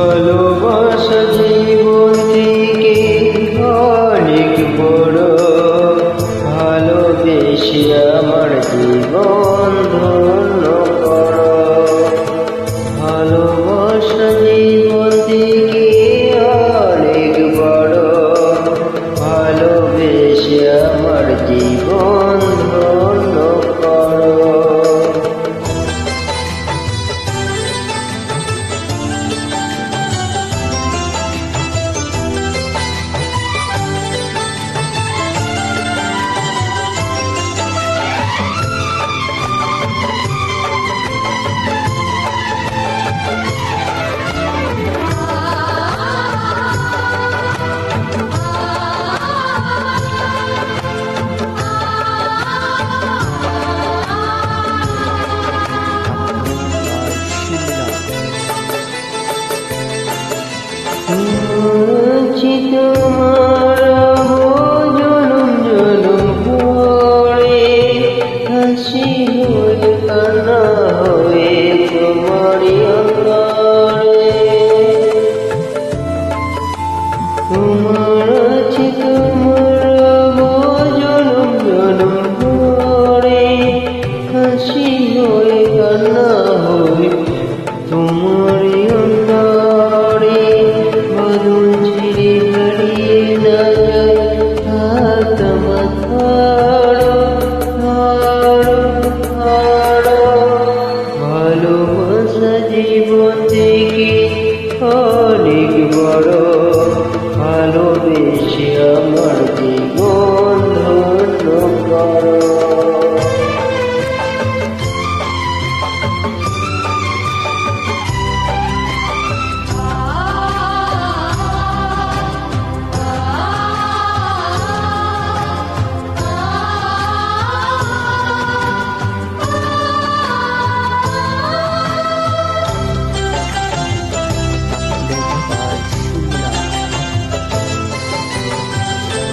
ভালোবাস Señor. ভালোবাসা জীবন থেকে অনেক বড় ভালোবেসে আমার জীবন ধন্য করো।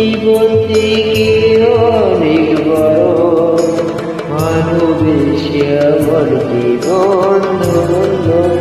জীবন থেকে আমার জীবন ধন্য।